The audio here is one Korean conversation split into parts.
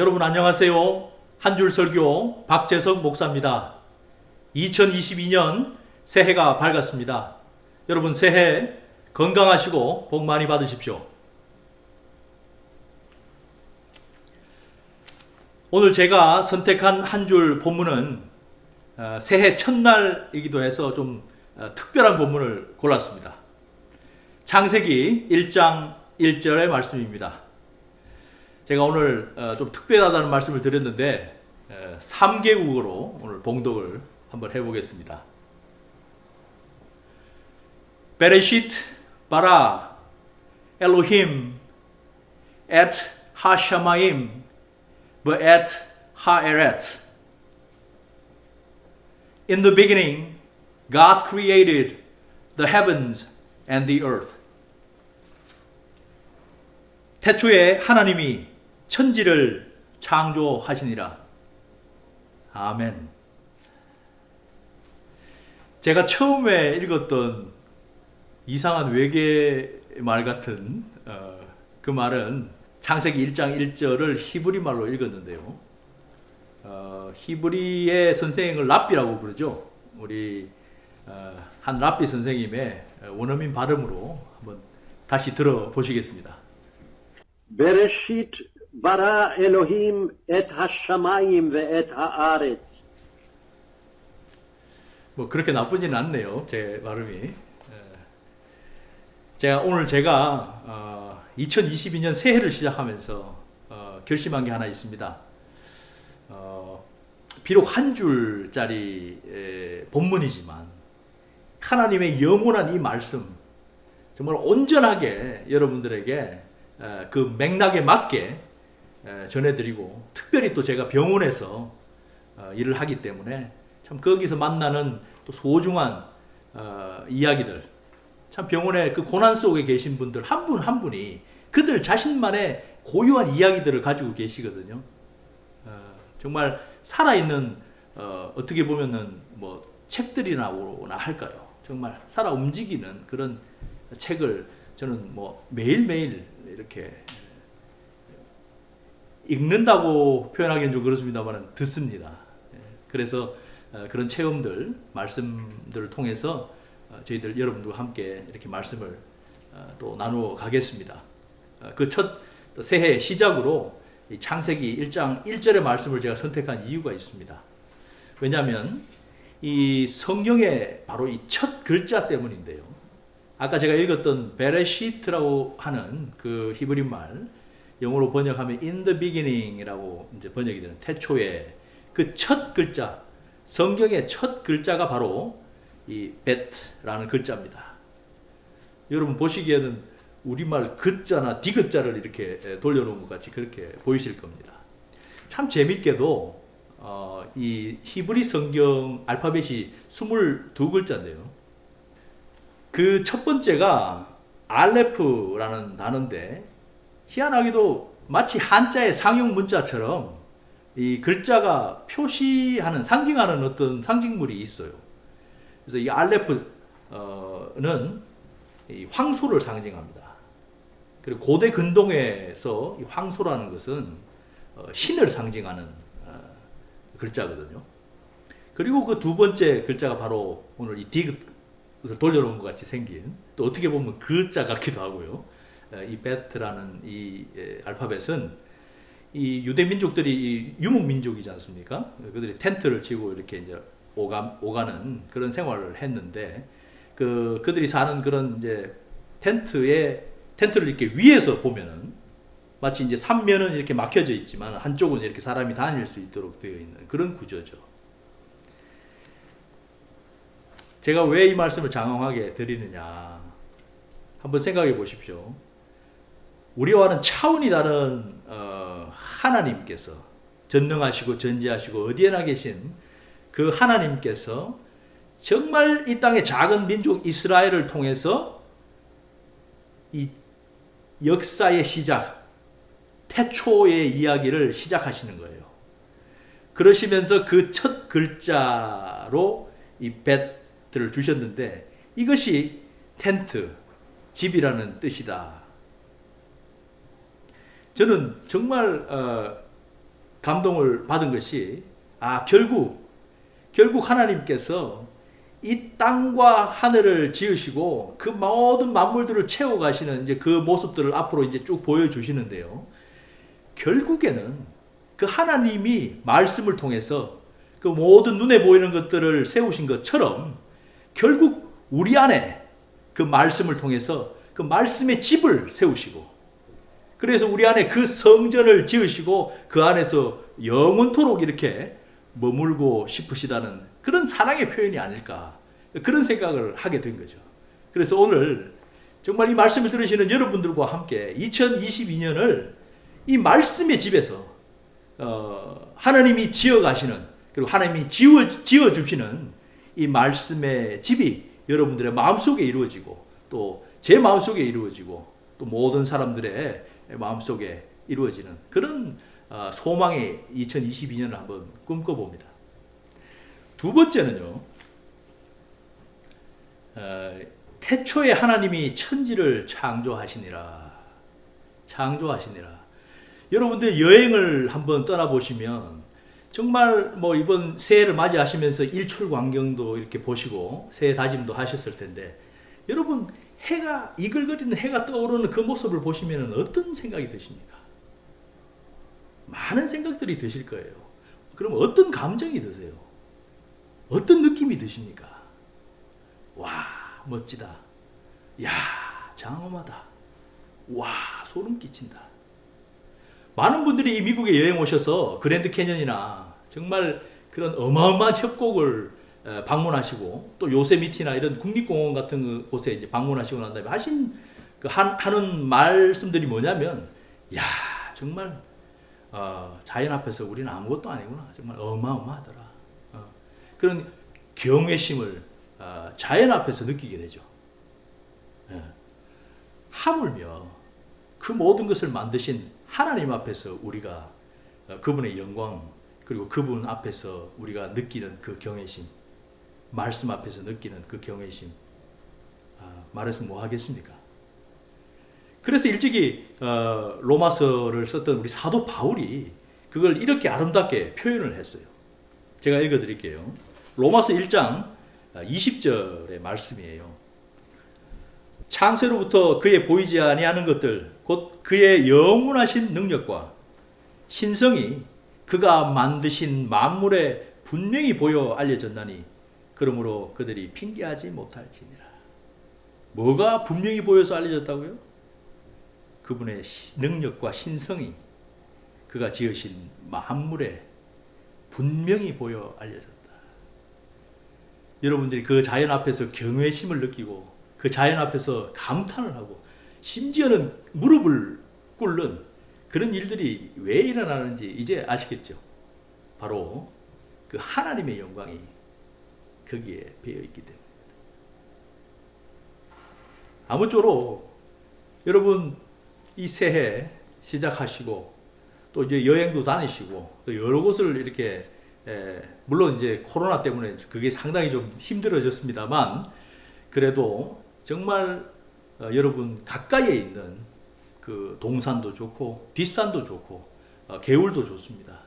여러분 안녕하세요. 한 줄 설교 박재석 목사입니다. 2022년 새해가 밝았습니다. 여러분 새해 건강하시고 복 많이 받으십시오. 오늘 제가 선택한 한 줄 본문은 어, 새해 첫날이기도 해서 좀 어, 특별한 본문을 골랐습니다. 창세기 1장 1절의 말씀입니다. 제가 오늘 어, 좀 특별하다는 말씀을 드렸는데 3개국어로 오늘 봉독을 한번 해보겠습니다. 베레시트 바라 엘로힘 et 하샤마임 et 하에렛 In the beginning God created the heavens and the earth. 태초에 하나님이 천지를 창조하시니라. 아멘. 제가 처음에 읽었던 이상한 외계 말 같은 어, 그 말은 창세기 1장 1절을 히브리 말로 읽었는데요. 어, 히브리의 선생을 랍비라고 부르죠. 우리 어, 한 랍비 선생님의 원어민 발음으로 한번 다시 들어보시겠습니다. 베레시트 ברא אלוהים את השמיים ואת הארץ. 뭐 그렇게 나쁘지는 않네요. 제 발음이. 에, 제가 오늘 제가 어, 2022년 새해를 시작하면서 어, 결심한 게 하나 있습니다. 어, 비록 한 줄짜리 에, 본문이지만 하나님의 영원한 이 말씀 정말 온전하게 여러분들에게 에, 그 맥락에 맞게 에, 전해드리고 특별히 또 제가 병원에서 어, 일을 하기 때문에 참 거기서 만나는 또 소중한 어, 이야기들 참 병원에 그 고난 속에 계신 분들 한분한 분이 그들 자신만의 고유한 이야기들을 가지고 계시거든요. 어, 정말 살아있는 어, 어떻게 보면은 뭐 책들이나 오나 할까요? 정말 살아 움직이는 그런 책을 저는 뭐 매일매일 이렇게 읽는다고 표현하기는 좀 그렇습니다만 듣습니다. 예, 그래서 어, 그런 체험들, 말씀들을 통해서 어, 저희들 여러분들과 함께 이렇게 말씀을 어, 또 나누어 가겠습니다. 그 첫 새해 시작으로 이 창세기 1장 1절의 말씀을 제가 선택한 이유가 있습니다. 왜냐하면 이 성경의 바로 이 첫 글자 때문인데요. 아까 제가 읽었던 베레시트라고 하는 그 히브리 말 영어로 번역하면 in the beginning이라고 이제 번역이 되는 태초에 그 첫 글자 성경의 첫 글자가 바로 이 bet라는 글자입니다. 여러분 보시기에는 우리말 글자나 디귿자를 이렇게 돌려놓은 것 같이 그렇게 보이실 겁니다. 참 재밌게도 어, 이 히브리 성경 알파벳이 22글자인데요. 그 첫 번째가 알레프라는 단어인데 희한하게도 마치 한자의 상용 문자처럼 이 글자가 표시하는 상징하는 어떤 상징물이 있어요. 그래서 이 알레프는 이 황소를 상징합니다. 그리고 고대 근동에서 이 황소라는 것은 어, 신을 상징하는 어, 글자거든요. 그리고 그 두 번째 글자가 바로 오늘 이 디귿을 돌려놓은 것 같이 생긴 또 어떻게 보면 그자 같기도 하고요. 어, 이 베트라는 이 알파벳은 이 유대 민족들이 유목 민족이지 않습니까? 그들이 텐트를 치고 이렇게 이제 오가, 오가는 그런 생활을 했는데 그 그들이 사는 그런 이제 텐트에 텐트를 이렇게 위에서 보면은 마치 이제 삼면은 이렇게 막혀져 있지만 한쪽은 이렇게 사람이 다닐 수 있도록 되어 있는 그런 구조죠. 제가 왜 이 말씀을 장황하게 드리느냐 한번 생각해 보십시오. 우리와는 차원이 다른 어, 하나님께서 전능하시고 전지하시고 어디에나 계신 그 하나님께서 정말 이 땅의 작은 민족 이스라엘을 통해서 이 역사의 시작, 태초의 이야기를 시작하시는 거예요. 그러시면서 그 첫 글자로 이 벳을 주셨는데 이것이 텐트, 집이라는 뜻이다. 저는 정말 어, 감동을 받은 것이 아 결국 결국 하나님께서 이 땅과 하늘을 지으시고 그 모든 만물들을 채워 가시는 이제 그 모습들을 앞으로 이제 쭉 보여 주시는데요. 결국에는 그 하나님이 말씀을 통해서 그 모든 눈에 보이는 것들을 세우신 것처럼 결국 우리 안에 그 말씀을 통해서 그 말씀의 집을 세우시고 그래서 우리 안에 그 성전을 지으시고 그 안에서 영원토록 이렇게 머물고 싶으시다는 그런 사랑의 표현이 아닐까 그런 생각을 하게 된 거죠. 그래서 오늘 정말 이 말씀을 들으시는 여러분들과 함께 2022년을 이 말씀의 집에서 어, 하나님이 지어 가시는 그리고 하나님이 지어 지어 주시는 이 말씀의 집이 여러분들의 마음속에 이루어지고 또 제 마음속에 이루어지고 또 모든 사람들의 마음속에 이루어지는 그런 어, 소망의 2022년을 한번 꿈꿔봅니다. 두 번째는요. 어, 태초에 하나님이 천지를 창조하시니라. 창조하시니라. 여러분들 여행을 한번 떠나보시면 정말 뭐 이번 새해를 맞이하시면서 일출 광경도 이렇게 보시고 새해 다짐도 하셨을 텐데 여러분 해가 이글거리는 해가 떠오르는 그 모습을 보시면 어떤 생각이 드십니까? 많은 생각들이 드실 거예요. 그럼 어떤 감정이 드세요? 어떤 느낌이 드십니까? 와 멋지다. 야 장엄하다. 와 소름 끼친다. 많은 분들이 이 미국에 여행 오셔서 그랜드 캐년이나 정말 그런 어마어마한 협곡을 에, 방문하시고 또 요세미티나 이런 국립공원 같은 그 곳에 이제 방문하시고 난 다음에 하신 그 한, 하는 말씀들이 뭐냐면 야 정말 어, 자연 앞에서 우리는 아무것도 아니구나 정말 어마어마하더라 어, 그런 경외심을 어, 자연 앞에서 느끼게 되죠. 예. 하물며 그 모든 것을 만드신 하나님 앞에서 우리가 어, 그분의 영광 그리고 그분 앞에서 우리가 느끼는 그 경외심 말씀 앞에서 느끼는 그 경외심 아, 말해서 뭐 하겠습니까? 그래서 일찍이 어, 로마서를 썼던 우리 사도 바울이 그걸 이렇게 아름답게 표현을 했어요. 제가 읽어드릴게요. 로마서 1장 20절의 말씀이에요. 창세로부터 그의 보이지 아니하는 것들 곧 그의 영원하신 능력과 신성이 그가 만드신 만물에 분명히 보여 알려졌나니 그러므로 그들이 핑계하지 못할지니라. 뭐가 분명히 보여서 알려졌다고요? 그분의 시- 능력과 신성이 그가 지으신 만물에 분명히 보여 알려졌다. 여러분들이 그 자연 앞에서 경외심을 느끼고 그 자연 앞에서 감탄을 하고 심지어는 무릎을 꿇는 그런 일들이 왜 일어나는지 이제 아시겠죠? 바로 그 하나님의 영광이 거기에 배어 있기 때문입니다. 아무쪼록 여러분 이 새해 시작하시고 또 이제 여행도 다니시고 또 여러 곳을 이렇게 에, 물론 이제 코로나 때문에 그게 상당히 좀 힘들어졌습니다만 그래도 정말 어, 여러분 가까이에 있는 그 동산도 좋고 뒷산도 좋고 어, 개울도 좋습니다.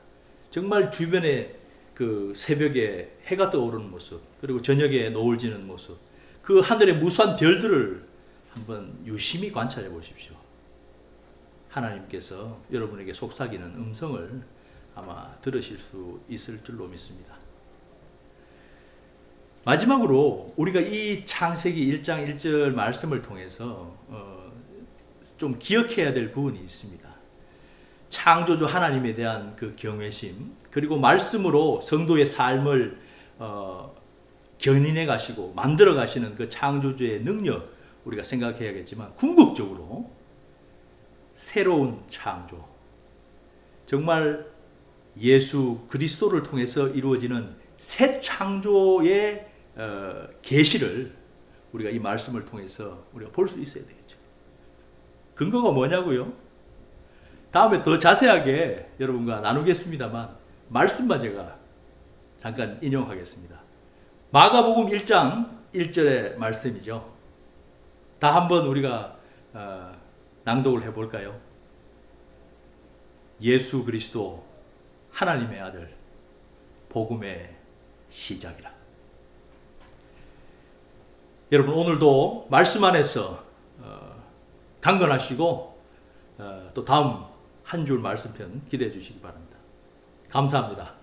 정말 주변에 그 새벽에 해가 떠오르는 모습 그리고 저녁에 노을 지는 모습 그 하늘의 무수한 별들을 한번 유심히 관찰해 보십시오. 하나님께서 여러분에게 속삭이는 음성을 아마 들으실 수 있을 줄로 믿습니다. 마지막으로 우리가 이 창세기 1장 1절 말씀을 통해서 어, 좀 기억해야 될 부분이 있습니다. 창조주 하나님에 대한 그 경외심 그리고 말씀으로 성도의 삶을 어, 견인해 가시고 만들어 가시는 그 창조주의 능력 우리가 생각해야겠지만 궁극적으로 새로운 창조 정말 예수 그리스도를 통해서 이루어지는 새 창조의 어, 계시를 우리가 이 말씀을 통해서 우리가 볼 수 있어야 되겠죠. 근거가 뭐냐고요? 다음에 더 자세하게 여러분과 나누겠습니다만 말씀만 제가 잠깐 인용하겠습니다. 마가복음 1장 1절의 말씀이죠. 다 한번 우리가 어, 낭독을 해볼까요? 예수 그리스도 하나님의 아들 복음의 시작이라. 여러분 오늘도 말씀 안에서 어, 강건하시고 어, 또 다음 한 줄 말씀편 기대해 주시기 바랍니다. 감사합니다.